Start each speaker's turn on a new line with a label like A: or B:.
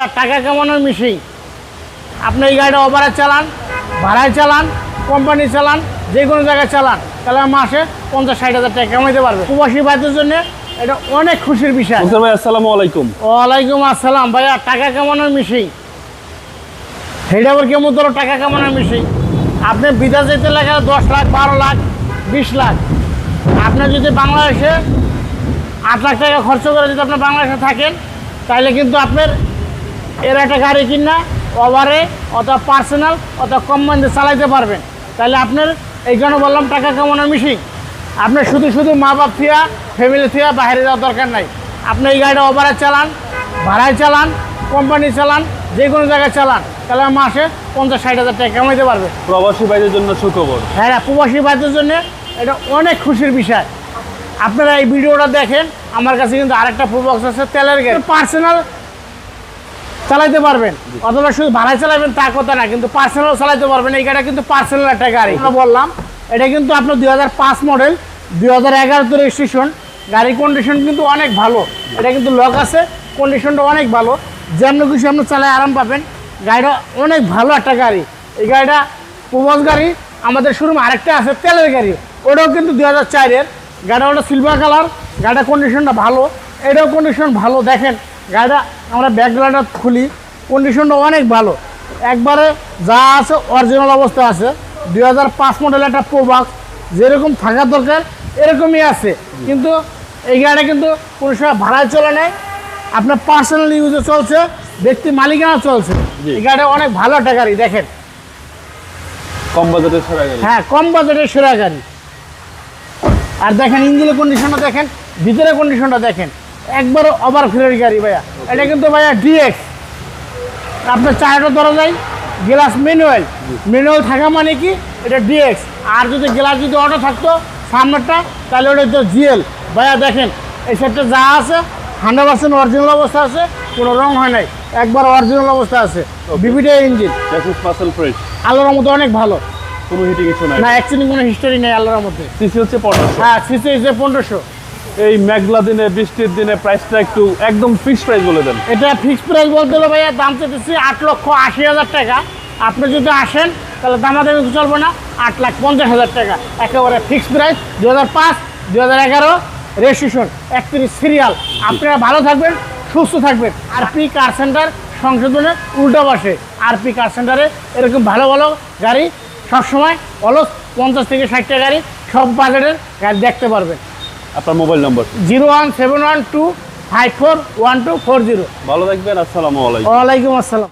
A: টাকা কামানোর মেশিন আপনি এই গাড়িটা ওভারে চালান ভাড়ায় চালান কোম্পানি চালান যে কোনো জায়গায় চালান তাহলে মাসে পঞ্চাশ ষাট হাজার টাকা কামাইতে পারবে। প্রবাসী ভাইদের জন্য এটা অনেক খুশির বিষয়।
B: ভাই আসসালামু আলাইকুম।
A: ওয়ালাইকুম আসসালাম। ভাইয়া টাকা কামানোর মেশিন সেইটা আবার কেমন ধরো টাকা কামানোর মেশিন আপনি বিদেশ যেতে লাগে দশ লাখ বারো লাখ বিশ লাখ। আপনি যদি বাংলাদেশে আট লাখ টাকা খরচ করে যদি আপনি বাংলাদেশে থাকেন তাহলে কিন্তু আপনার এর একটা গাড়ি কিনা ওভারে অথবা পার্সোনাল অথবা কম মন্দে চালাইতে পারবেন। তাহলে আপনার এই জন্য বললাম টাকা কামানোর মিশিং আপনার শুধু শুধু মা বাপ থিয়া ফ্যামিলি থিয়া বাইরে যাওয়ার দরকার নাই। আপনি এই গাড়িটা ওভারে চালান ভাড়ায় চালান কোম্পানি চালান যে কোনো জায়গায় চালান তাহলে মাসে পঞ্চাশ ষাট হাজার টাকা কামাইতে পারবে।
B: প্রবাসী ভাইদের জন্য সুখবর।
A: হ্যাঁ প্রবাসী ভাইদের জন্য এটা অনেক খুশির বিষয়। আপনারা এই ভিডিওটা দেখেন আমার কাছে কিন্তু আরেকটা প্রবক্স আছে তেলের গাড়ি পার্সোনাল চালাইতে পারবেন। অথবা শুধু ভাড়ায় চালাবেন তা কথা না কিন্তু পার্সোনাল চালাইতে পারবেন। এই গাড়িটা কিন্তু পার্সোনাল একটা গাড়ি। আমরা বললাম এটা কিন্তু আপনার দু হাজার পাঁচ মডেল দুই হাজার এগারোতে রেজিস্ট্রেশন গাড়ির কন্ডিশন কিন্তু অনেক ভালো। এটা কিন্তু লক আছে কন্ডিশনটা অনেক ভালো। যেমন কিছু আপনি চালায় আরাম পাবেন। গাড়িটা অনেক ভালো একটা গাড়ি। এই গাড়িটা প্রবাস গাড়ি আমাদের শোরুমে আরেকটা আছে তেলের গাড়ি। ওটাও কিন্তু দুই হাজার চারের। গাড়িটা ওটা সিলভার কালার গাড়িটার কন্ডিশনটা ভালো। এটাও কন্ডিশন ভালো। দেখেন গাড়িটা আমরা ব্যাকগ্রাউন্ডটা খুলি। কন্ডিশনটা অনেক ভালো। একবারে যা আছে অরিজিনাল অবস্থা আছে। দুই হাজার পাঁচ মডেল একটা প্রোবাক্স যেরকম থাকার দরকার এরকমই আছে। কিন্তু এই গাড়িটা কিন্তু কোনো সময় ভাড়ায় চলে নেয় আপনার পার্সোনাল ইউজে চলছে ব্যক্তি মালিকানা চলছে। এই গাড়িটা অনেক ভালো একটা গাড়ি দেখেন।
B: কম বাজেটের সেরা গাড়ি।
A: হ্যাঁ কম বাজেটের সেরা গাড়ি। আর দেখেন ইঞ্জিনের কন্ডিশনটা দেখেন ভিতরে কন্ডিশনটা দেখেন। একবার ওভার ফিরের গাড়ি ভাইয়া। এটা কিন্তু ভাইয়া ডিএক্স আপনার চারটা ধরা যায় গ্লাস ম্যানুয়াল ম্যানুয়াল থাকা মানে কি? এটা ডিএক্স আর যদি গ্লাস যদি অটো থাকতো সামনেরটা তাহলে ওটা হচ্ছে জিএল ভাইয়া দেখেন এই সেটটা যা আছে হান্ড্রেড পার্সেন্ট অরিজিনাল অবস্থা আছে কোনো রং হয় নাই। একবার অরিজিনাল অবস্থা আছে। বিবিটা ইঞ্জিন আল্লাহর মতো অনেক ভালো।
B: কোনো হিটিং ইস্যু নাই।
A: না অ্যাকচুয়ালি কোনো হিস্টোরি নেই আল্লাহর মধ্যে।
B: সিসি হচ্ছে পনেরোশো।
A: হ্যাঁ সিসি হচ্ছে পনেরোশো।
B: এই মেঘলা দিনে, বৃষ্টির দিনে প্রাইসটা একটু একদম ফিক্সড প্রাইস বলে দেন।
A: এটা ফিক্সড প্রাইস বলতে হলে ভাইয়া দাম চেয়েছি আট লক্ষ আশি হাজার টাকা। আপনি যদি আসেন, তাহলে দামাদামি চলবে না? আট লাখ পঞ্চাশ হাজার টাকা। একেবারে ফিক্সড প্রাইস দু হাজার পাঁচ দু হাজার এগারো রেজিস্ট্রেশন একত্রিশ সিরিয়াল আপনারা ভালো থাকবেন, সুস্থ থাকবেন। আর পি কার সেন্টার সংশোধনের উল্টো বসে আর পি কার সেন্টারে এরকম ভালো ভালো গাড়ি সবসময় অলস পঞ্চাশ থেকে ষাটটা গাড়ি সব বাজেটের গাড়ি দেখতে পারবেন।
B: আপনার mobile number?
A: Zero one seven one two five four one two four zero.
B: ভালো থাকবেন আসসালামু আলাইকুম।
A: ওয়ালাইকুম আসসালাম।